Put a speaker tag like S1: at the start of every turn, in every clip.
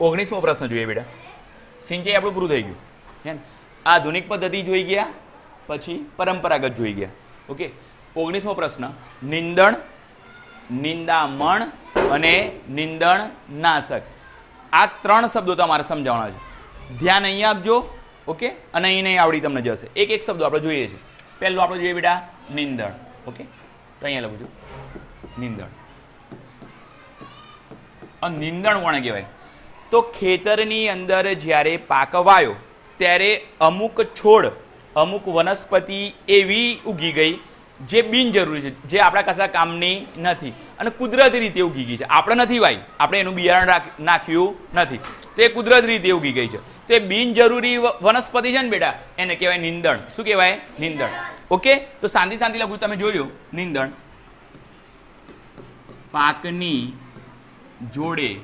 S1: ઓગણીસમો પ્રશ્ન જોઈએ બેટા. સિંચાઈ આપણું પૂરું થઈ ગયું. હે ને? આધુનિક પદ્ધતિ જોઈ ગયા, પછી પરંપરાગત જોઈ ગયા. ઓકે? ઓગણીસમો પ્રશ્ન, નિંદણ, નિંદામણ અને નિંદણ નાશક આ ત્રણ શબ્દો તમારે સમજાવવાના છે. ધ્યાન અહીં આપજો, ઓકે? અને અહીં નહીં આવડી તમને જશે. એક એક શબ્દો આપણે જોઈએ છે. પહેલું આપણે જોઈએ બેટા, નિંદણ. ઓકે? તો અહીંયા લખું છું. નિંદણ. નિંદણ કોણે કહેવાય? તો ખેતરની અંદર જ્યારે પાક વાયો ત્યારે અમુક છોડ, અમુક વનસ્પતિ એવી ઉગી ગઈ જે બિનજરૂરી છે, જે આપણા કશા કામની નથી. અને કુદરતી રીતે ઉગી ગઈ છે. આપણે નથી વાઈ. આપણે એનું બિયારણ નાખ્યું નથી. તે કુદરતી રીતે ઉગી ગઈ છે. તો બિનજરૂરી વનસ્પતિ છે ને બેટા, એને કહેવાય નિંદણ. શું કહેવાય? નિંદણ. ઓકે? તો શાંતિ શાંતિ લખું, તમે જોયું નિંદણ. પાકની જોડે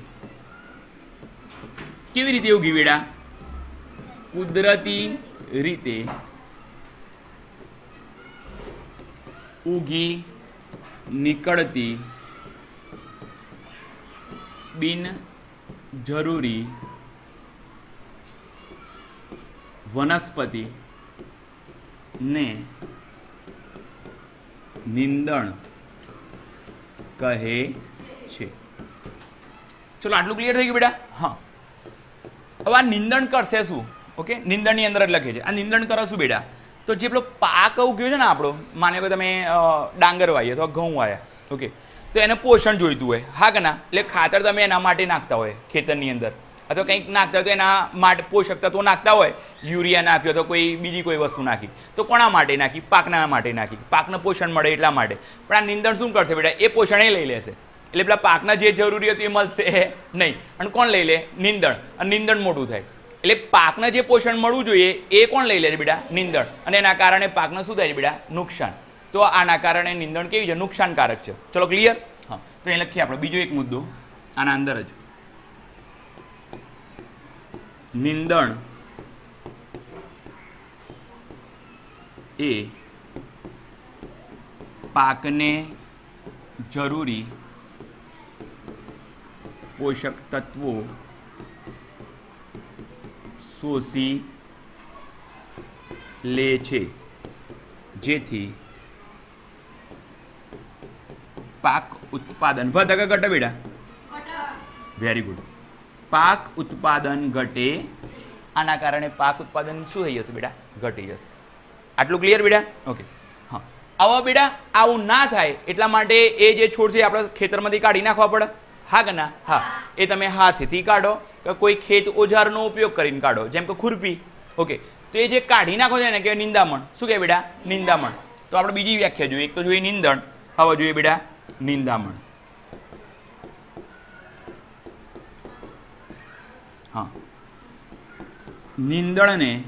S1: કેવી રીતે ઉગી વેડા કુદરતી રીતે. ઉગી નીકળતી બિન જરૂરી વનસ્પતિ ને નિંદણ કહે છે. ચલો, આટલું ક્લિયર થઈ ગયું બેટા? હા. હવે આ નિંદણ કરશે શું? ઓકે નિંદણની અંદર જ લખે છે. આ નિંદણ કરો શું બેટા? તો જે પેલો પાક ઉગ્યો છે ને આપણો? માને કે તમે ડાંગર વાવીએ અથવા ઘઉં વાયા. ઓકે તો એને પોષણ જોઈતું હોય. હા કે ના? એટલે ખાતર તમે એના માટે નાખતા હોય, ખેતરની અંદર. અથવા કંઈક નાખતા હોય તો એના માટે પોષક તત્વો નાખતા હોય. યુરિયા નાખ્યો અથવા કોઈ બીજી કોઈ વસ્તુ નાખી. તો કોના માટે નાખી? પાકના માટે નાખી. પાકને પોષણ મળે એટલા માટે. પણ આ નિંદણ શું કરશે બેટા? એ પોષણ એ લઈ લેશે. એટલે પેલા પાકના જે જરૂરી હતું એ મળશે. નહીં. અને કોણ લઈ લે? નિંદણ. અને નિંદણ મોટું થાય. એટલે પાકને જે પોષણ મળવું જોઈએ, એ કોણ લઈ લે છે બેટા? નિંદણ. અને એના કારણે પાકને શું થાય છે બેટા? નુકસાન. તો આના કારણે નિંદણ કેવી છે? નુકસાનકારક છે. ચલો ક્લિયર હા. તો એ લખીએ આપણે. બીજો એક મુદ્દો. આના અંદર જ. નિંદણ એ પાકને જરૂરી પોષક તત્વો શોષી લે છે જેથી પાક ઉત્પાદન વધે. કે ઘટે બેટા. વેરી ગુડ પાક ઉત્પાદન ઘટે. આના કારણે પાક ઉત્પાદન શું થઈ જશે બેટા? ઘટી જશે. આટલું ક્લિયર બેટા? ઓકે હા. આવા બેટા આવું ના થાય એટલા માટે એ જે છોડ છે આપણે ખેતરમાંથી કાઢી નાખવા પડે. હા કે ના હા. એ તમે હાથથી કાઢો કે કોઈ ખેત ઓજારનો ઉપયોગ કરીને કાઢો. જેમ કે ખુરપી. ઓકે. તો એ જે કાઢી નાખો છે ને કે નિંદામણ. શું કહે બેટા? નિંદામણ. તો આપણે બીજી વ્યાખ્યા જોઈએ. એક તો જોઈએ નિંદણ. હવે જોઈએ બેટા નિંદામણ. હા. નિંદણને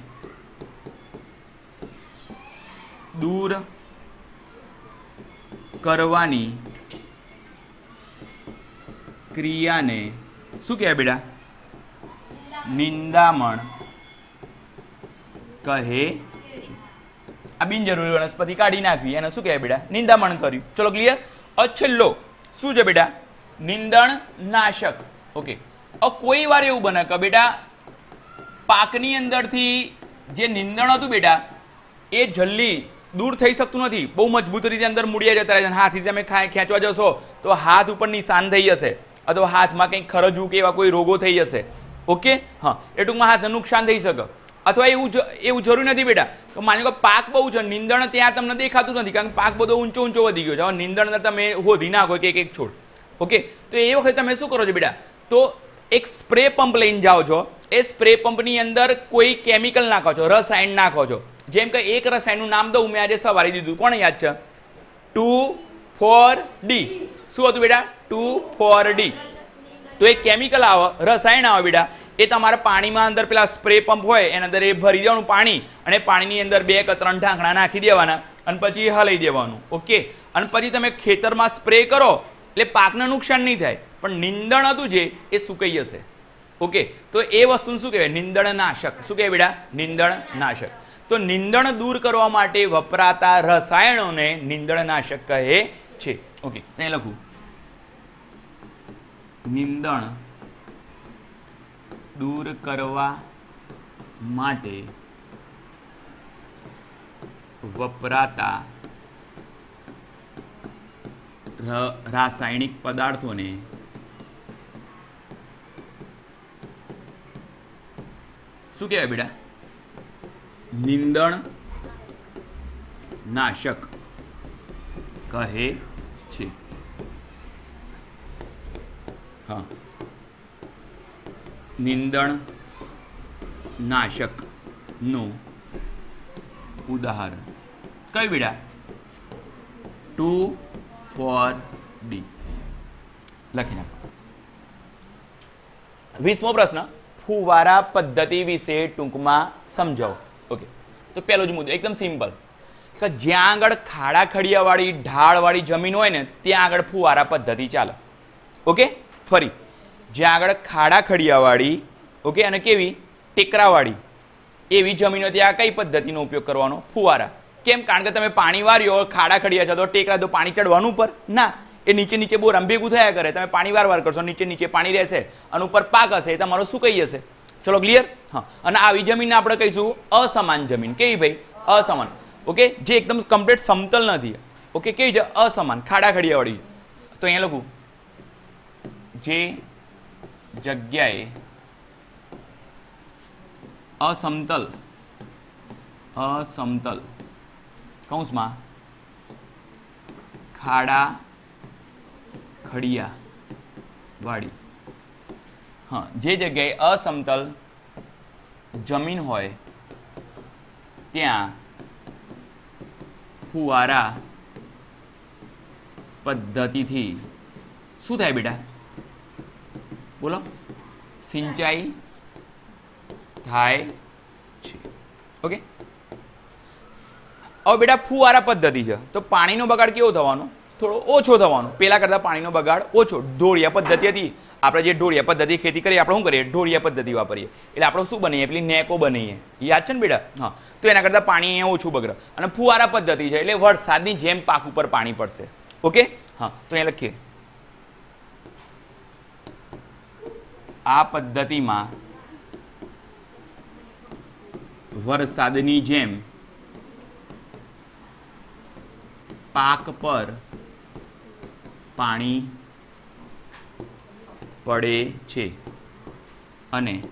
S1: દૂર કરવાની ક્રિયાને શું કહેવાય બેટા? નિંદામણ. કહે આ બિનજરૂરી વનસ્પતિ કાઢી નાખવી. એને શું કહેવાય બેટા? નિંદામણ કર્યું. ચલો ક્લિયર છેલ્લો શું છે બેટા? નિંદણ નાશક. ઓકે કોઈ વાર એવું બને કે બેટા, પાકની અંદરથી જે નિંદણ હતું બેટા, એ જલ્દી દૂર થઈ શકતું નથી. બહુ મજબૂત રીતે અંદર મૂળિયા જતા રહે છે હાથથી તમે ખેંચવા જશો તો હાથ ઉપર નિશાન થઈ જશે. અથવા હાથમાં કંઈક ખરજવું કે એવા કોઈ રોગો થઈ જશે. ઓકે હા. એ ટૂંકમાં હાથને નુકસાન થઈ શકે. અથવા એવું એવું જરૂરી નથી બેટા. તો માની લો પાક બહુ છે, નિંદણ ત્યાં તમને દેખાતું નથી, કારણ કે પાક બધો ઊંચો ઊંચો વધી ગયો છે. હવે નીંદણ તમે હોધી નાખો એક એક છોડ. ઓકે તો એ વખતે તમે શું કરો છો બેટા? તો એક સ્પ્રે પંપ લઈને જાઓ છો. એ સ્પ્રે પંપની અંદર કોઈ કેમિકલ નાખો છો, રસાયણ નાખો છો. જેમ કે એક રસાયણનું નામ દઉં, મેં આજે સવારે દીધું. કોણ યાદ છે? Two, four, D. શું હતું બેટા? Two four D. તો એ કેમિકલ આવે, રસાયણ આવે બેટા. એ તમારે પાણીમાં અંદર પેલા સ્પ્રે પંપ હોય, એના અંદર એ ભરી દેવાનું પાણી અને પાણીની અંદર બે કે ત્રણ ઢાંકણા નાખી દેવાના અને પછી હલાઈ દેવાનું. ઓકે? અને પછી તમે ખેતરમાં સ્પ્રે કરો, એટલે પાકને નુકસાન નહીં થાય. પણ નિંદણ હતું જે, એ સુકાઈ જશે. ઓકે? તો એ વસ્તુનું શું કહેવાય? નિંદણ નાશક શું કહેવાય બેટા? નિંદણ નાશક તો નિંદણ દૂર કરવા માટે વપરાતા રસાયણોને નિંદણ નાશક કહે છે. ઓકે? અહીં લખું. નિંદણ દૂર કરવા માટે વપરાતા રાસાયણિક પદાર્થોને શું કહેવાય બેટા? નિંદણ નાશક કહે છે નિંદણ નાશકનું ઉદાહરણ. કઈ બેટા ટુ ફોર ડી. લખી નાખો. વીસમો પ્રશ્ન. ફુવારા પદ્ધતિ વિશે ટૂંકમાં સમજાવો. ઓકે. તો પહેલો જ મુદ્દો, એકદમ સિમ્પલ. કે જ્યાં આગળ ખાડા ખડિયાવાળી ઢાળવાળી જમીન હોય ને, ત્યાં આગળ ફુવારા પદ્ધતિ ચાલે. ઓકે? ફરી. જ્યાં આગળ ખાડા ખડિયાવાળી ઓકે, અને કેવી? ટેકરાવાળી એવી જમીનો ત્યાં કઈ પદ્ધતિનો ઉપયોગ કરવાનો? ફુવારા. કેમ? કારણ કે તમે પાણી વાર્યો, ખાડા ખડિયા છે, તો ટેકરા તો પાણી ચડવાનું ઉપર ના, એ નીચે નીચે બહુ ભેગું થયા કરે. તમે પાણી વાર વાર કરશો, નીચે નીચે પાણી રહેશે અને ઉપર પાક હશે, એ તમારો કહી જશે? ચલો ક્લિયર હા. અને આવી જમીનને આપણે કહીશું અસમાન જમીન. કેવી ભાઈ? અસમાન. ઓકે? જે એકદમ કમ્પ્લીટ સમતલ નથી. ઓકે, કેવી છે? અસમાન. ખાડા ખડિયાવાળી તો અહીંયા લખું. જે જગ્યાએ અસમતલ અસમતલ કૌંસમાં ખાડા ખડિયા વાળી હા જે જગ્યાએ અસમતલ જમીન હોય ત્યાં ફુવારા પદ્ધતિથી શું થાય બેટા બોલો. સિંચાઈ થાય છે. ઓકે? હવે બેટા ફુવારા પદ્ધતિ છે. તો પાણીનો બગાડ કેવો થવાનો? થોડો ઓછો થવાનો. પહેલાં કરતાં પાણીનો બગાડ ઓછો. ઢોળિયા પદ્ધતિ હતી. આપણે જે ઢોળિયા પદ્ધતિ ખેતી કરીએ, આપણે શું કરીએ? ઢોળિયા પદ્ધતિ વાપરીએ. એટલે આપણે શું બનીએ? પેલી નેકો બનીએ. યાદ છે ને બેટા? હા. તો એના કરતાં પાણી અહીંયા ઓછું બગડે. અને ફુવારા પદ્ધતિ છે. એટલે વરસાદની જેમ પાક ઉપર પાણી પડશે. ઓકે? હા. તો અહીંયા લખીએ. આ પદ્ધતિમાં વરસાદની જેમ પાક પર પાણી પડે છે અને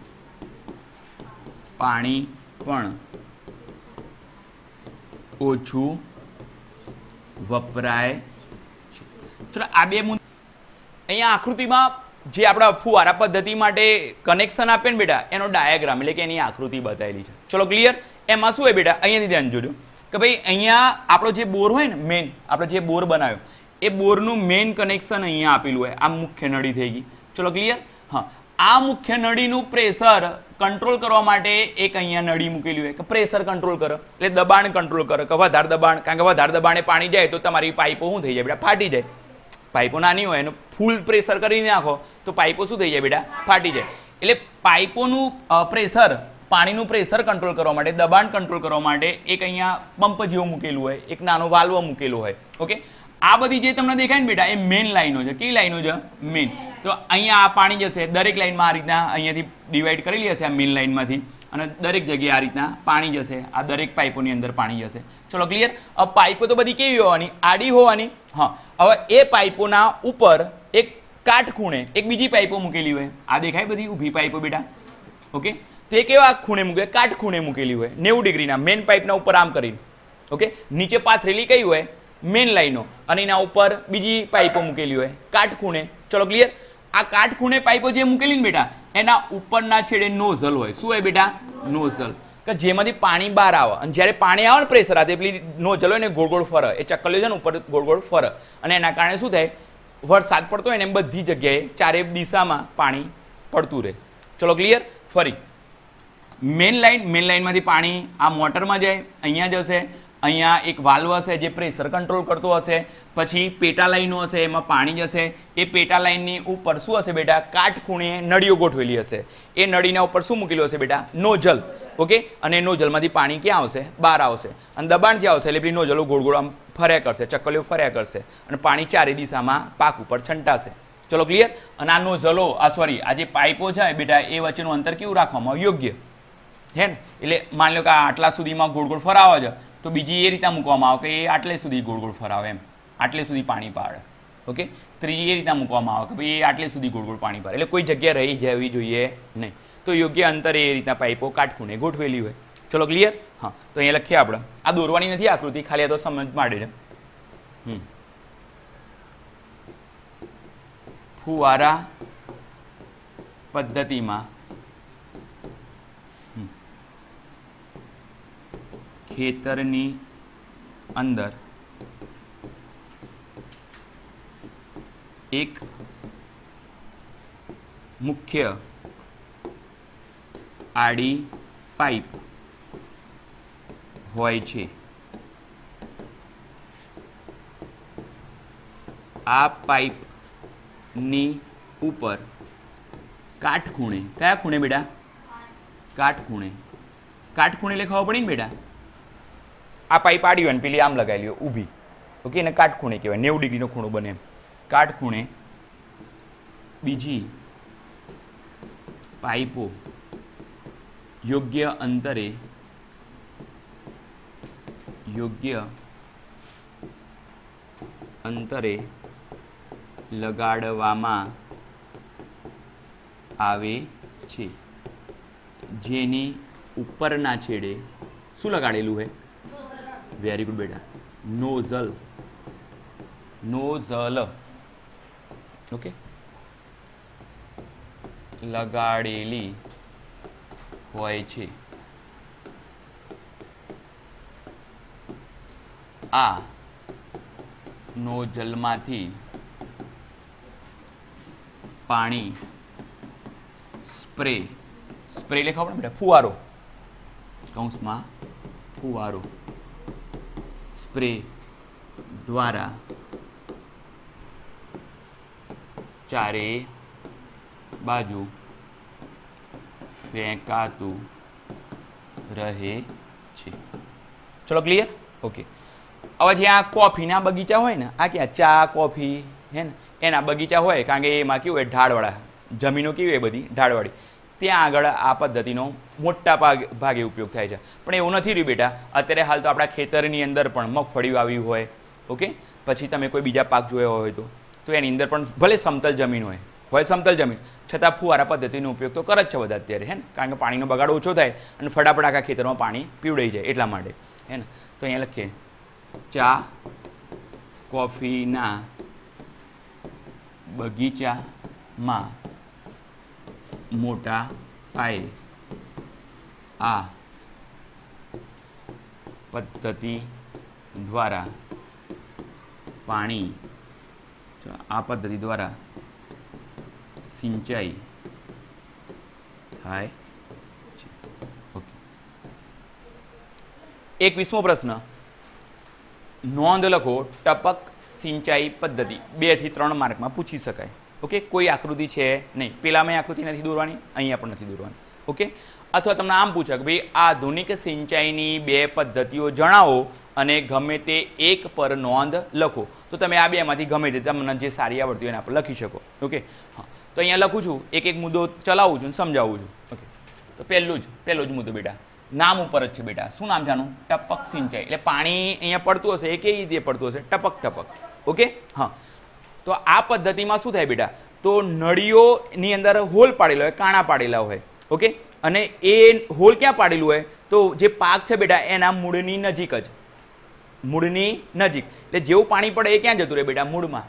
S1: પાણી પણ ઓછું વપરાય છે. ચલો, આ બે મુદ્દા અહીંયા આકૃતિમાં જે આપણા ફુવારા પદ્ધતિ માટે કનેક્શન આપે ને બેટા, એનો ડાયાગ્રામ એટલે કે એની આકૃતિ બતાવેલી છે. ચલો ક્લિયર એમાં શું હોય બેટા? અહીંયાથી ધ્યાન જોજો. કે ભાઈ અહીંયા આપણો જે બોર હોય ને મેન આપણે જે બોર બનાવ્યો, એ બોરનું મેન કનેક્શન અહીંયા આપેલું હોય. આ મુખ્ય નળી થઈ ગઈ. ચલો ક્લિયર હા. આ મુખ્ય નળીનું પ્રેશર કંટ્રોલ કરવા માટે એક અહીંયા નળી મૂકેલી હોય. કે પ્રેશર કંટ્રોલ કરે. એટલે દબાણ કંટ્રોલ કરે. કે વધારે દબાણ, કારણ કે વધારે દબાણે પાણી જાય તો તમારી પાઇપો શું થઈ જાય બેટા? ફાટી જાય. પાઇપો નાની હોય એનું ફૂલ પ્રેશર કરી નાખો, તો પાઇપો શું થઈ જાય બેટા? ફાટી જાય. એટલે પાઇપોનું પ્રેશર પાણીનું પ્રેશર કંટ્રોલ કરવા માટે, દબાણ કંટ્રોલ કરવા માટે એક અહીંયા પંપ જેવું મૂકેલું હોય, એક નાનો વાલ્વ મૂકેલું હોય. ઓકે આ બધી જે તમને દેખાય ને બેટા, એ મેઇન લાઈનો છે. કઈ લાઈનો છે? મેઇન તો અહીંયા આ પાણી જશે, દરેક લાઈનમાં આ રીતના અહીંયાથી ડિવાઈડ કરેલી હશે આ મેઇન લાઈનમાંથી અને દરેક જગ્યાએ આ રીતના પાણી જશે. આ દરેક પાઇપોની અંદર પાણી જશે. ચલો ક્લિયર હવે પાઇપો તો બધી કેવી હોવાની? આડી હોવાની. હા. હવે એ પાઇપોના ઉપર એક કાટખૂણે એક બીજી પાઇપો મૂકેલી હોય. આ દેખાય બધી? ઊભી પાઇપો બેટા. ઓકે? તો એ કેવા ખૂણે મૂકે, કાટખૂણે મૂકેલી હોય. નેવું ડિગ્રીના. મેન પાઇપના ઉપર આમ કરીને. ઓકે? નીચે પાથરેલી કઈ હોય? મેન લાઈનો. અને એના ઉપર બીજી પાઇપો મૂકેલી હોય. કાટખૂણે. ચલો ક્લિયર આ કાટખૂણે પાઇપો જે મૂકેલી ને બેટા એના ઉપરના છેડે નોઝલ હોય. શું હોય બેટા? નોઝલ. કે જેમાંથી પાણી બહાર આવે. અને જ્યારે પાણી આવે ને પ્રેશર હાથે પેલી નોઝલ હોય ને ગોળ ગોળ ફરે. એ ચક્કલીઓ છે ને ઉપર ગોળ ગોળ ફરે. અને એના કારણે શું થાય? વરસાદ પડતો હોય ને એમ બધી જગ્યાએ ચારે દિશામાં પાણી પડતું રહે. ચલો ક્લિયર ફરી. મેન લાઇન મેઇન લાઇનમાંથી પાણી આ મોટરમાં જાય, અહીંયા જશે. અહીંયા એક વાલ્વ હશે જે પ્રેશર કંટ્રોલ કરતો હશે, પછી પેટા લાઈનો હશે, એમાં પાણી જશે. એ પેટા લાઈનની ઉપર શું હશે બેટા? કાટખૂણે નળીઓ ગોઠવેલી હશે. એ નળીના ઉપર શું મૂકેલું હશે બેટા? નોઝલ. ઓકે? અને નોઝલમાંથી પાણી ક્યાં આવશે? બહાર આવશે. અને દબાણ જ્યાં આવશે એટલે પેલી નોઝલો ગોળ ગોળ આમ ફર્યા કરશે, ચક્કલીઓ ફર્યા કરશે. અને પાણી ચારે દિશામાં પાક ઉપર છંટાશે. ચલો ક્લિયર અને આ નોઝલો, આ સોરી આ જે પાઇપો છે બેટા, એ વચ્ચેનું અંતર કેવું રાખવામાં યોગ્ય. હે ને? એટલે માની લો કે આટલા સુધીમાં ગોળ ગોળ ફરાવા છે. તો બીજી એ રીતના મૂકવામાં આવે કે એ આટલે સુધી ગોળ ગોળ ફરાવે એમ. આટલે સુધી પાણી પાડે. ઓકે? ત્રીજી એ રીતના મૂકવામાં આવે કે ભાઈ એ આટલે સુધી ગોળ ગોળ પાણી પાડે. એટલે કોઈ જગ્યા રહી જવી જોઈએ નહીં. તો યોગ્ય અંતરે એ રીતના પાઇપો કાટખૂણે ગોઠવેલી હોય. ચલો ક્લિયર હા. તો અહીંયા લખીએ આપણે. આ દોરવાની નથી આકૃતિ, ખાલી આ તો સમજ માટે છે. ફુવારા પદ્ધતિમાં ખેતરની અંદર એક મુખ્ય આડી પાઇપ હોય છે. આ પાઇપની ઉપર કાટખૂણે કયા ખૂણે બેટા? કાટખૂણે. કાટખૂણે પડે પડી ને બેટા? આ પાઇપ આડી હોય ને પેલી આમ લગાવેલી હોય, ઊભી. ઓકે એને કાટખૂણે કહેવાય, નેવું ડિગ્રીનો ખૂણો બને કાટખૂણે બીજી પાઇપો યોગ્ય અંતરે યોગ્ય અંતરે લગાડવામાં આવે છે. જેની ઉપરના છેડે શું લગાડેલું છે વેરી ગુડ બેટા. નોઝલ નોઝલ ઓકે લગાડેલી હોય છે. આ નોઝલમાંથી પાણી સ્પ્રે સ્પ્રે એટલે ખબર બેટા, ફુવારો. કૌંસમાં ફુવારો. સ્પ્રે દ્વારા. ચારે બાજુ ફેંકાતું રહે છે. ચલો ક્લિયર ઓકે હવે જ્યાં કોફીના બગીચા હોય ને, આ ક્યાં? ચા, કોફી, હે ને? એના બગીચા હોય, કારણ કે એમાં કેવું હોય, ઢાળવાળા, જમીનો કેવી હોય બધી? ઢાળવાળી. ત્યાં આગળ આ પદ્ધતિનો મોટા ભાગ ઉપયોગ થાય છે. પણ એવું નથી રહ્યું બેટા. અત્યારે હાલ તો આપણા ખેતરની અંદર પણ મગફળી આવી હોય, ઓકે? પછી તમે કોઈ બીજા પાક જોયા હોય તો તો એની અંદર પણ ભલે સમતલ જમીન હોય હોય સમતલ જમીન. છતાં ફુવારા પદ્ધતિનો ઉપયોગ તો કરે જ છે બધા અત્યારે હે ને કારણ કે પાણીનો બગાડ ઓછો થાય અને ફટાફટ આખા ખેતરમાં પાણી પીવડાઈ જાય એટલા માટે હે ને તો અહીંયા લખીએ ચા, કોફીના બગીચામાં મોટા પાયે. આ પદ્ધતિ દ્વારા પાણી આ પદ્ધતિ દ્વારા સિંચાઈ થાય છે. ઓકે. એકવીસમો પ્રશ્ન. નોંધ લખો ટપક સિંચાઈ પદ્ધતિ. બેથી ત્રણ માર્કમાં પૂછી શકાય. ઓકે કોઈ આકૃતિ છે નહીં. પેલામાં આકૃતિ નથી દોરવાની, અહીંયા પણ નથી દોરવાની. ઓકે અથવા તમને આમ પૂછે કે ભાઈ, આધુનિક સિંચાઈની બે પદ્ધતિઓ જણાવો અને ગમે તે એક પર નોંધ લખો. તો તમે આ બેમાંથી ગમે તે તમને જે સારી આવડતી હોય એના પર લખી શકો. ઓકે હા. તો અહીંયા લખું છું, એક એક મુદ્દો ચલાવું છું સમજાવું છું. ઓકે તો પહેલું જ, પહેલો જ મુદ્દો બેટા. નામ ઉપર જ છે બેટા. શું નામ છે ટપક સિંચાઈ. એટલે પાણી અહીંયા પડતું હશે, એ કેવી રીતે પડતું હશે? ટપક ટપક. ઓકે હા. તો આ પદ્ધતિમાં શું થાય બેટા? તો નળીઓની અંદર હોલ પાડેલા હોય, કાણા પાડેલા હોય, ઓકે? અને એ હોલ ક્યાં પાડેલું હોય? તો જે પાક છે બેટા, એના મૂળની નજીક જ. મૂળની નજીક. એટલે જેવું પાણી પડે એ ક્યાં જતું રહે બેટા? મૂળમાં.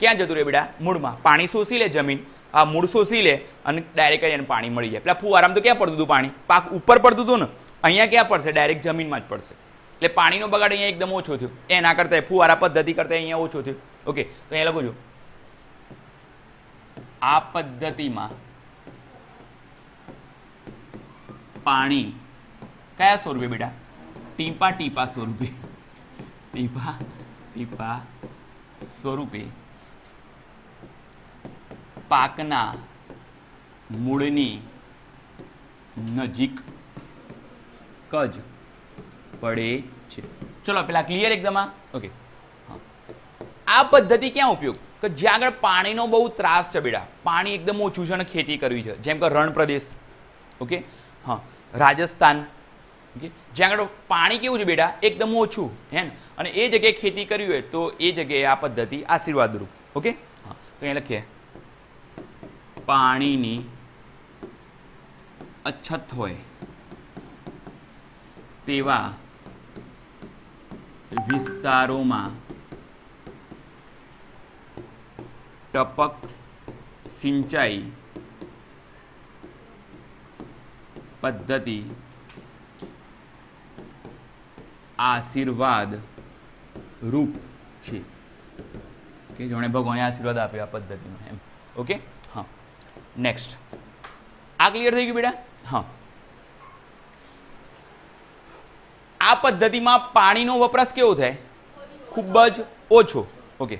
S1: ક્યાં જતું રહે બેટા? મૂળમાં. પાણી શોષી લે જમીન, આ મૂળ શોષી લે અને ડાયરેક્ટ એને પાણી મળી જાય. પેલા ફુવારામાં તો ક્યાં પડતું હતું પાણી? પાક ઉપર પડતું હતું ને? અહીંયા ક્યાં પડશે? ડાયરેક્ટ જમીનમાં જ પડશે. એટલે પાણીનો બગાડ અહીંયા એકદમ ઓછો થયો. એના કરતાં ફુવારા પદ્ધતિ કરતાં અહીંયા ઓછો થયો. ઓકે તો અહીંયા લખું છું. આ પદ્ધતિમાં પાણી કયા સ્વરૂપે બેટા? ટીપા ટીપા સ્વરૂપે. ટીપા ટીપા સ્વરૂપે પાકના મૂળની નજીક જ પડે છે. ચલો, પેલા ક્લિયર એકદમ આ? ઓકે આ પદ્ધતિ ક્યાં ઉપયોગ? કે જ્યાં આગળ પાણીનો બહુ ત્રાસ છે બેટા. પાણી એકદમ ઓછું છે અને ખેતી કરવી છે. જેમ કે રણ પ્રદેશ ઓકે? હા. રાજસ્થાન. ઓકે? જ્યાં આગળ પાણી કેવું છે બેટા? એકદમ ઓછું. હે ને? અને એ જગ્યાએ ખેતી કરવી હોય તો એ જગ્યાએ આ પદ્ધતિ આશીર્વાદરૂપ ઓકે? હા. તો અહીંયા લખીએ. પાણીની અછત હોય તેવા વિસ્તારોમાં ટપક સિંચાઈ પદ્ધતિ આશીર્વાદ રૂપ છે કે જેણે ભગવાને આશીર્વાદ આપ્યો આ પદ્ધતિનો એમ ઓકે હા નેક્સ્ટ આ ક્લિયર થઈ ગયું બેટા હા આ પદ્ધતિમાં પાણીનો વપરાશ કેવો થાય? ખૂબ જ ઓછો. ઓકે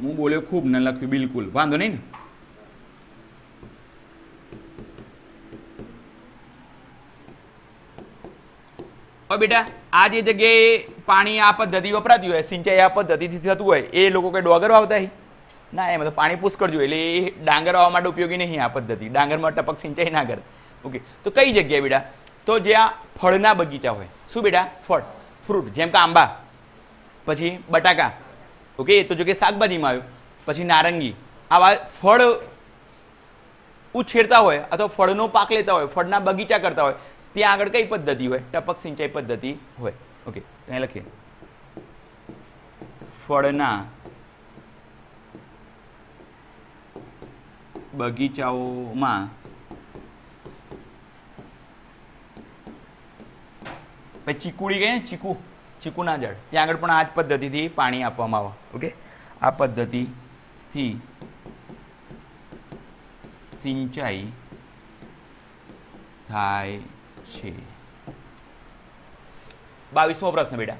S1: હું બોલ્યો ખૂબ ન લખ્યું બિલકુલ. વાંધો નહીં ને? ઓ બેટા, આ જે જગ્યાએ પાણી આ પદ્ધતિ વપરાતી હોય, સિંચાઈ આ પદ્ધતિથી થતું હોય, એ લોકો કઈ ડોગર વાવતા ના, એમ તો પાણી પુષ્કળ જોઈએ, એટલે એ ડાંગર વાવવા માટે ઉપયોગી નહીં આ પદ્ધતિ. ડાંગરમાં ટપક સિંચાઈ ના કરે. ઓકે, તો કઈ જગ્યાએ બેટા? તો જ્યાં ફળના બગીચા હોય. શું બેટા? ફળ, ફ્રૂટ, જેમ કે આંબા, પછી બટાકા. ઓકે એ તો જો કે શાકભાજીમાં આવ્યું. પછી નારંગી. આવા ફળ ઉછેરતા હોય અથવા ફળનો પાક લેતા હોય, ફળના બગીચા કરતા હોય, ત્યાં આગળ કઈ પદ્ધતિ હોય? ટપક સિંચાઈ પદ્ધતિ હોય. ઓકે અહીં લખીએ. ફળના બગીચાઓમાં પછી ચીકુડી ગઈ ને, ચીકુ, ચીકુના જળ. ત્યાં આગળ પણ આ જ પદ્ધતિથી પાણી આપવામાં આવે. ઓકે આ પદ્ધતિથી સિંચાઈ થાય છે. બાવીસમો પ્રશ્ન બેટા.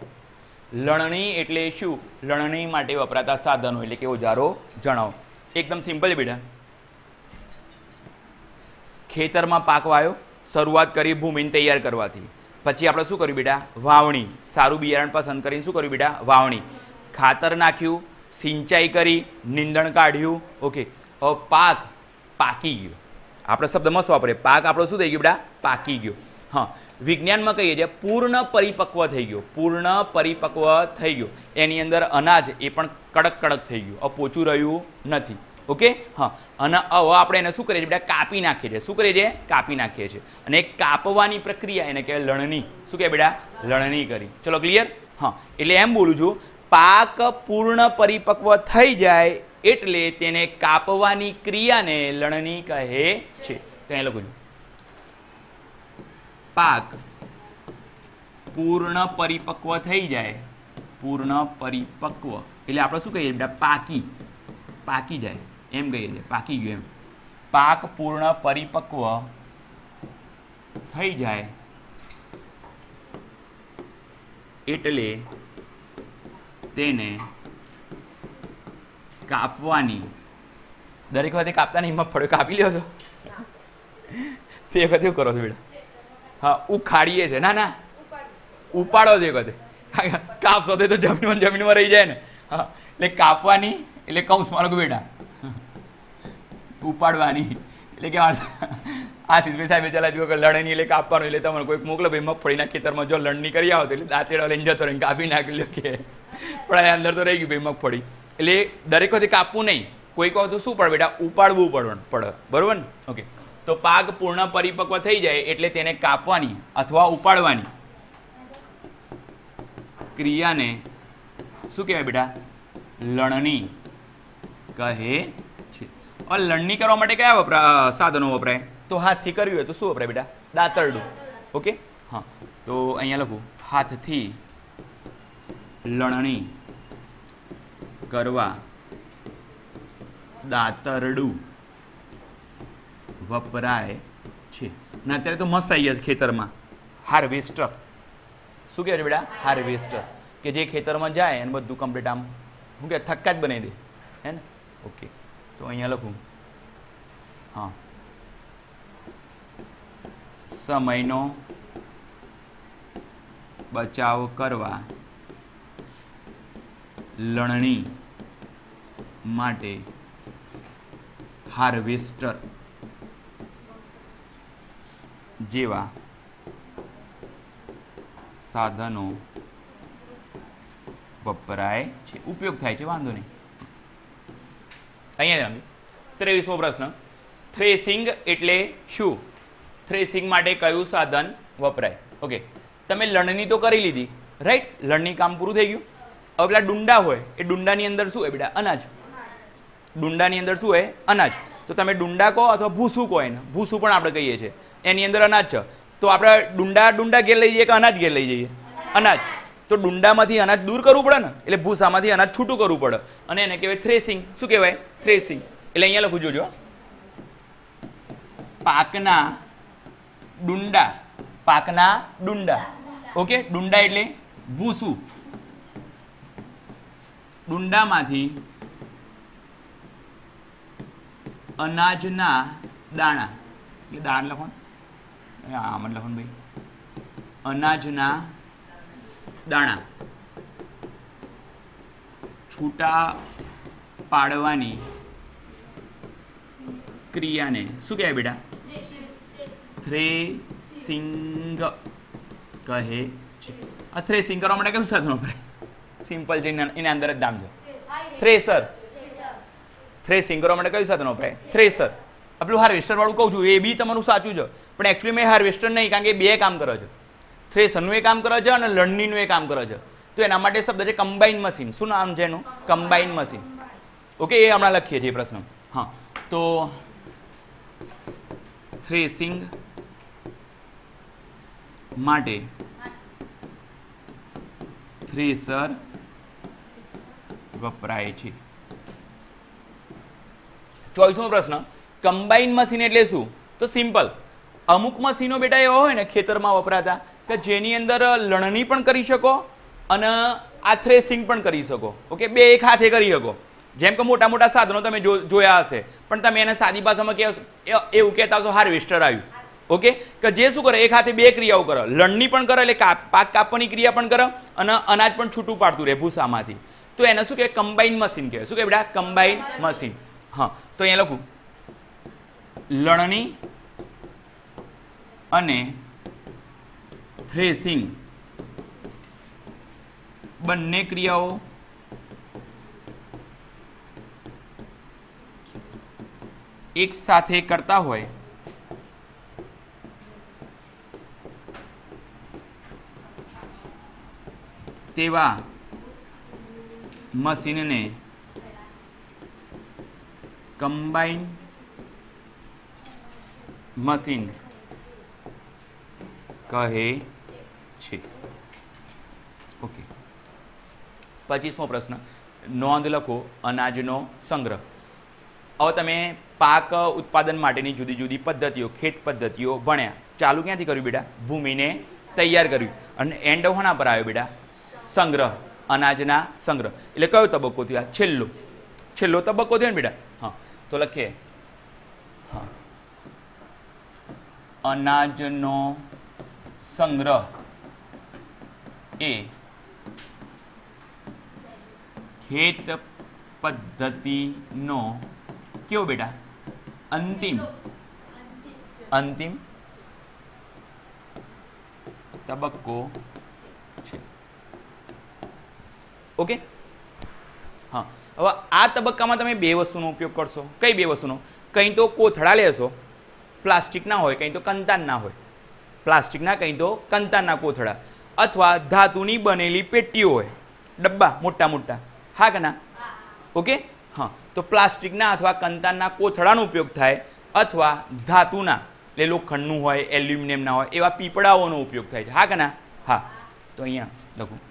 S1: લણણી એટલે શું? લણણી માટે વપરાતા સાધનો એટલે કે ઓજારો જણાવો. એકદમ સિમ્પલ બેટા. ખેતરમાં પાક વાયો, શરૂઆત કરી ભૂમિને તૈયાર કરવાથી. પછી આપણે શું કર્યું બેટા? વાવણી. સારું બિયારણ પસંદ કરીને શું કર્યું બેટા? વાવણી. ખાતર નાખ્યું સિંચાઈ કરી, નીંદણ કાઢ્યું. ઓકે પાક પાકી ગયો. આપણે શબ્દ મસ્ત વાપરે પાક આપણો શું થઈ ગયો બેટા? પાકી ગયો. હા. વિજ્ઞાનમાં કહીએ છીએ પૂર્ણ પરિપક્વ થઈ ગયો. પૂર્ણ પરિપક્વ થઈ ગયો. એની અંદર અનાજ એ પણ કડક કડક થઈ ગયું. પોચું રહ્યું નથી. ઓકે હા. અને હવે આપણે એને શું કરીએ છીએ બેટા? કાપી નાખીએ છીએ. શું કરીએ છીએ? કાપી નાખીએ છીએ. અને કાપવાની પ્રક્રિયા એને કહેવાય લણણી. શું કહેવાય બેટા? લણણી કરી. ચલો ક્લિયર હા. એટલે એમ બોલું છું પાક પૂર્ણ પરિપક્વ થઈ જાય એટલે તેને કાપવાની ક્રિયાને લણણી કહે છે. તો અહીં લખું પાક પૂર્ણ પરિપક્વ થઈ જાય. પૂર્ણ પરિપક્વ. એટલે આપણે શું કહીએ? બેટા પાકી. પાકી જાય. એમ કહીએ છીએ. પાકી ગયું એમ. પાક પૂર્ણ પરિપક્વ થઈ જાય. એટલે તેને કાપવાની. દરેક વખતે કાપતા નહીં હિંમત પડ્યો કાપી લ્યો છો. તે વખતે એવું કરો છો બેટા? હા, ઉખાડીએ છે. ના ના. ઉપાડો છે એ વખતે. કાપશો તો જમીનમાં જમીનમાં રહી જાય ને. હા, એટલે કાપવાની, એટલે કૌંસમાં લખું બેટા. ઉપાડવાની. એટલે કે આ સિદ્ધભાઈ સાહેબે ચલા જુઓ કે લણણી એટલે કાપવાનું એટલે તમારે કોઈક મોકલો. ભાઈ, મગફળીના ખેતરમાં જો લણણી કરી આવો એટલે દાંતેડા લઈને જતો રહીને કાપી નાખી લો કે. પણ આ અંદર તો રહી ગયું ભાઈ મગફળી. એટલે દરેક વખતે કાપવું નહીં. કોઈક વખત શું પડે બેટા? ઉપાડવું પડે પડે. બરોબર ને? ઓકે તો પાક પૂર્ણ પરિપક્વ થઈ જાય એટલે તેને કાપવાની અથવા ઉપાડવાની ક્રિયાને શું કહેવાય બેટા? લણણી કહે છે. લણણી કરવા માટે કયા વપરા, સાધનો વપરાય? તો હાથથી કરવી હોય તો શું વપરાય બેટા? દાંતરડું. ઓકે? હા. તો અહીંયા લખું. હાથથી લણણી કરવા દાંતરડું વપરાય છે. ને અત્યારે તો મસ્ત આવી ગયા ખેતરમાં. હાર્વેસ્ટર શું કહેવાય બેટા? હાર્વેસ્ટર કે જે ખેતરમાં જાય અને બધું કમ્પ્લીટ આમ શું કહેવાય થક્કા જ બનાવી દે. હે ને? ઓકે. તો અહીંયા લખું. હા. સમયનો બચાવ કરવા લણણી માટે હાર્વેસ્ટર જેવા સાધનો વપરાય છે. ઉપયોગ થાય છે, વાંધો નહીં. અહીંયા ત્રેવીસમો પ્રશ્ન. થ્રેસિંગ એટલે શું? થ્રેસિંગ માટે કયું સાધન વપરાય? ઓકે તમે લણણી તો કરી લીધી રાઈટ લણણી કામ પૂરું થઈ ગયું. હવે પેલા ડુંડા હોય, એ ડુંડાની અંદર શું હોય બેટા? અનાજ. ડુંડાની અંદર શું હોય? અનાજ. તો તમે ડુંડા કહો અથવા ભૂસું કહો એને. ભૂસું પણ આપણે કહીએ છીએ. એની અંદર અનાજ છે. તો આપણે ડુંડા ડુંડા ઘેર લઈ જઈએ કે અનાજ ઘેર લઈ જઈએ? અનાજ. તો ડુંડામાંથી અનાજ દૂર કરવું પડે ને? એટલે ભૂસામાંથી અનાજ છૂટું કરવું પડે. અને એને કહેવાય થ્રેસિંગ શું કહેવાય? થ્રેસિંગ એટલે અહીંયા લખું જોજો. પાકના ડુંડા. પાકના ડુંડા. ઓકે? ડુંડા એટલે ભૂસું. ડુંડામાંથી અનાજના દાણા. એટલે દાણ લખો ને. આમાં લખો ભાઈ. અનાજના દાણા. છૂટા પાડવાની ક્રિયાને શું કહેવાય બેટા? થ્રેસિંગ કહે. છે આ થ્રેસિંગ કરવા માટે કયું સાધન વપરાય સિમ્પલ છે, એના અંદર જ દામ છે થ્રેસર થ્રેસિંગ કરવા માટે કયું સાધન વપરાય થ્રેસર આપણું હાર્વેસ્ટર વાળું કહું છું, એ બી તમારું સાચું છે. પણ એકચ્યુઅલી મેં હાર્વેસ્ટર નહીં, કારણ કે બે કામ કરે છે. થ્રેસરનું એ કામ કરે છે અને લણણીનું એ કામ કરે છે. તો એના માટે શબ્દ છે કમ્બાઈન મશીન શું નામ છે એનું? કમ્બાઈન મશીન ઓકે એ હમણાં લખીએ છીએ પ્રશ્ન. હા. તો થ્રેસિંગ માટે થ્રેસર વપરાય છે. ચોવીસમો પ્રશ્ન? કમ્બાઈન મશીન એટલે શું? તો સિમ્પલ અમુક મશીનો બેટા એવા હોય ને ખેતરમાં વપરાતા કે જેની અંદર લણણી પણ કરી શકો અને આ થ્રેસિંગ પણ કરી શકો. ઓકે, બે એક હાથે કરી શકો. જેમ કે મોટા મોટા સાધનો તમે જોયા હશે. પણ તમે એને સાદી ભાષામાં કહેશો એવું કહેતા હશો હાર્વેસ્ટર આવ્યું. ઓકે? કે જે શું કરે, એક હાથે બે ક્રિયાઓ કરે. લણણી પણ કરે, એટલે પાક કાપવાની ક્રિયા પણ કરે અને અનાજ પણ છૂટું પાડતું રહે ભૂસામાંથી. તો એને શું કહે કમ્બાઈન મશીન કહે શું કહે બેટા? કમ્બાઈન મશીન હા. તો અહીંયા લખું. લણણી અને થ્રેસિંગ બંને ક્રિયાઓ એક સાથે કરતા હોય તેવા મશીનને કમ્બાઈન મશીન કહે છે. ઓકે. પચીસમો પ્રશ્ન. નોંધ લખો અનાજનો સંગ્રહ. હવે તમે પાક ઉત્પાદન માટેની જુદી જુદી પદ્ધતિઓ, ખેત પદ્ધતિઓ ભણ્યા. ચાલુ ક્યાંથી કર્યું બેટા? ભૂમિને તૈયાર કર્યું. અને એન્ડ હોના પર આવ્યો બેટા. સંગ્રહ અનાજના સંગ્રહ. એટલે કયો તબક્કો થયો? આ છેલ્લો. છેલ્લો તબક્કો થયો ને બેટા? હા. તો લખીએ. હા. અનાજનો સંગ્રહ એ ખેત પદ્ધતિનો કેવો બેટા? અંતિમ. અંતિમ. તબક્કો છે ઓકે? હા. હવે આ તબક્કામાં તમે બે વસ્તુનો ઉપયોગ કરશો. કઈ બે વસ્તુનો? કંઈ તો કોથળા લેશો પ્લાસ્ટિકના હોય, કંઈ તો કંતાનના હોય. પ્લાસ્ટિકના કંઈ તો કંતાનના કોથળા. અથવા ધાતુની બનેલી પેટીઓ હોય. ડબ્બા, મોટા મોટા. હા કે ના? ઓકે? હા. તો પ્લાસ્ટિકના અથવા કંતાનના કોથળાનો ઉપયોગ થાય, અથવા ધાતુના એટલે લોખંડનું હોય એલ્યુમિનિયમના હોય, એવા પીપળાઓનો ઉપયોગ થાય છે. હા કે ના? હા. તો અહીંયા લખું.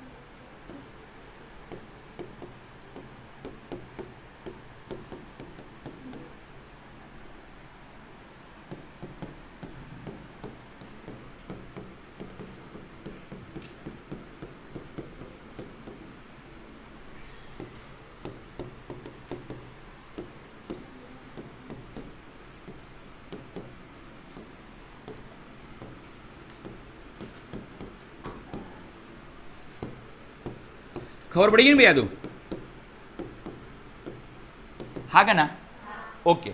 S1: ખબર પડી ગઈ ને ભાઈ હા કે ના? ઓકે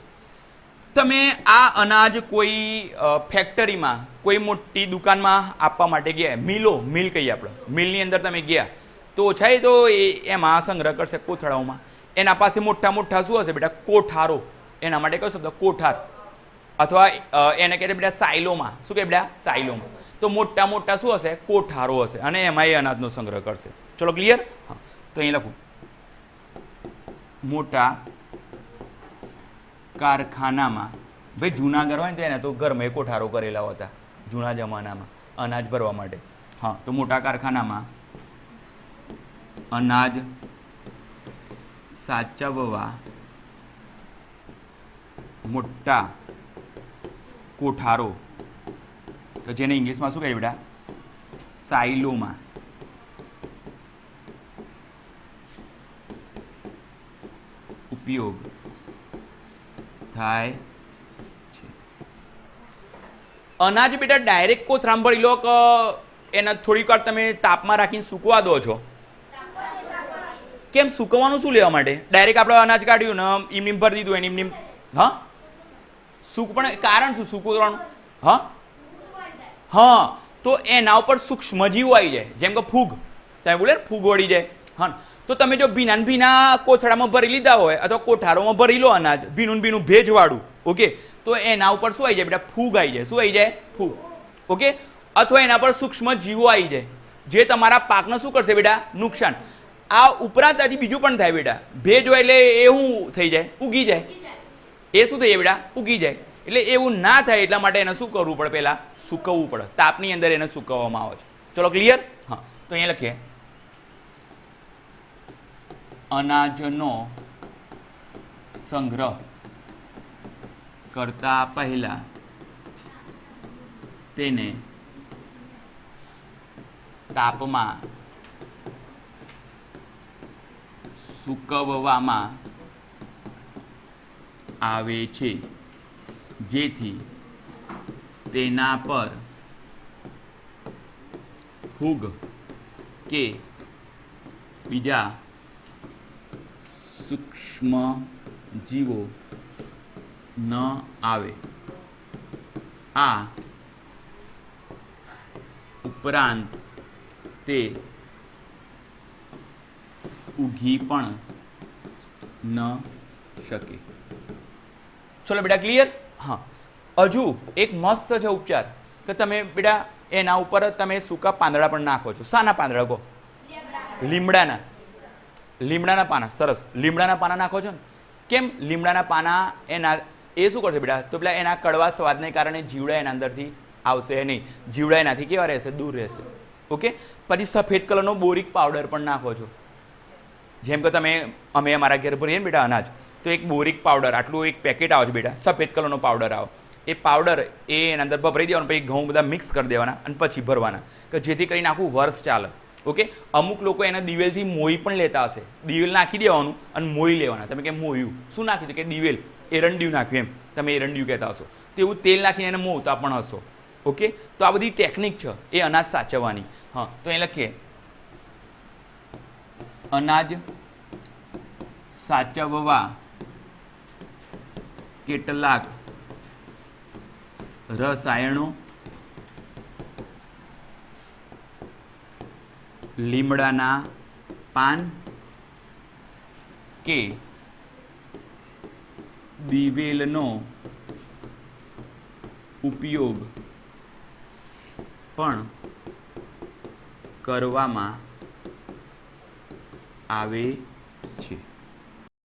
S1: તમે આ અનાજ કોઈ ફેક્ટરીમાં કોઈ મોટી દુકાનમાં આપવા માટે ગયા? મિલો મિલ કહીએ આપણે. મિલની અંદર તમે ગયા. તો ઓછાય તો એ, એમાં સંગ્રહ કરશે કોથળાઓમાં. એના પાસે મોટા મોટા શું હશે બેટા? કોઠારો. એના માટે કયો શબ્દ? કોઠાર. અથવા એને કહે છે બેટા સાયલોમાં. શું કહે બેટા? સાયલોમાં. તો મોટા મોટા શું હશે? કોઠારો હશે અને એમાં એ અનાજનો સંગ્રહ કરશે. ચલો ક્લિયર હા. તો અહીં લખું. મોટા કારખાનામાં, ભાઈ જૂના ઘર હોય ને તો ઘરમાં એ કોઠારો કરેલા હતા, જૂના જમાનામાં, અનાજ ભરવા માટે. હા, તો મોટા કારખાનામાં અનાજ સાચવવા મોટા કોઠારો તો જેને ઇંગ્લિશમાં શું કહે બેટા? સાયલોમા. ઉપયોગ થાય અનાજ બેટા ડાયરેક્ટ કોથરામાં લો કે એને થોડીક વાર તમે તાપમાં રાખીને સૂકવા દો છો? કેમ સૂકવવાનું શું લેવા માટે? ડાયરેક્ટ આપણે અનાજ કાઢ્યું ને એમ નીમ ભરી દીધું, એની નીમ હા? સૂક પણ કારણ શું? સૂકવાનું હા? હા, તો એના ઉપર સૂક્ષ્મજીવો આવી જાય. જેમ કે ફૂગ. તમે બોલે ફૂગ વળી જાય. હા તો તમે જો ભીના ભીના કોથળામાં ભરી લીધા હોય અથવા કોઠારોમાં ભરી લો અનાજ, ભીનું ભીનું ભેજવાળું, ઓકે? તો એના ઉપર શું આવી જાય બેટા? ફૂગ આવી જાય. શું આવી જાય? ફૂગ. ઓકે? અથવા એના પર સૂક્ષ્મ જીવો આવી જાય. જે તમારા પાકને શું કરશે બેટા? નુકસાન. આ ઉપરાંત હજી બીજું પણ થાય બેટા. ભેજ હોય એટલે એ શું થઈ જાય? ઉગી જાય. એ શું થઈ જાય બેટા? ઉગી જાય. એટલે એવું ના થાય એટલા માટે એને શું કરવું પડે પહેલાં? સૂકવવું પડે. તાપની અંદર એને સૂકવવામાં આવે છે. ચલો ક્લિયર હા. તો અહીંયા લખીએ. અનાજનો સંગ્રહ કરતા પહેલા તેને તાપમાં સૂકવવામાં આવે છે. જેથી તેના પર ફૂગ કે બીજા સૂક્ષ્મ જીવો ન આવે. આ ઉપરાંત તે ઉઘી પણ ન શકે. ચલો બેટા ક્લિયર હા. હજુ એક મસ્ત છે ઉપચાર. કે તમે બેટા એના ઉપર તમે સૂકા પાંદડા પણ નાખો છો. શાના પાંદડા કહો? લીમડાના. લીમડાના પાના, સરસ. લીમડાના પાના નાખો છો ને? કેમ? લીમડાના પાના એના, એ શું કરશે બેટા? તો પેલા એના કડવા સ્વાદને કારણે જીવડા એના અંદરથી આવશે નહીં. જીવડા એનાથી કેવા રહેશે? દૂર રહેશે. ઓકે? પછી સફેદ કલરનો બોરિક પાવડર પણ નાખો છો. જેમ કે તમે, અમે અમારા ઘેર ભરીએ ને બેટા અનાજ, તો એક બોરિક પાવડર, આટલું એક પેકેટ આવે છે બેટા. સફેદ કલરનો પાવડર આવે. એ પાવડર એ એના અંદર ભરી દેવાનું, પછી ઘઉં બધા મિક્સ કરી દેવાના અને પછી ભરવાના. કે જેથી કરીને આખું વર્ષ ચાલે. ઓકે અમુક લોકો એના દિવેલથી મોઈ પણ લેતા હશે. દિવેલ નાખી દેવાનું અને મોઈ લેવાના. તમે કે મોયું? શું નાખ્યું છે કે દિવેલ. એરંડિયું નાખ્યું એમ. તમે એરંડિયું કહેતા હશો. તેવું તેલ નાખીને એને મોવતા પણ હશો. ઓકે તો આ બધી ટેકનિક છે. એ અનાજ સાચવવાની. હા, તો એ લખીએ. અનાજ સાચવવા કેટલાક રસાયણો લીમડાના પાન કે દિવેલનો ઉપયોગ પણ કરવામાં આવે છે.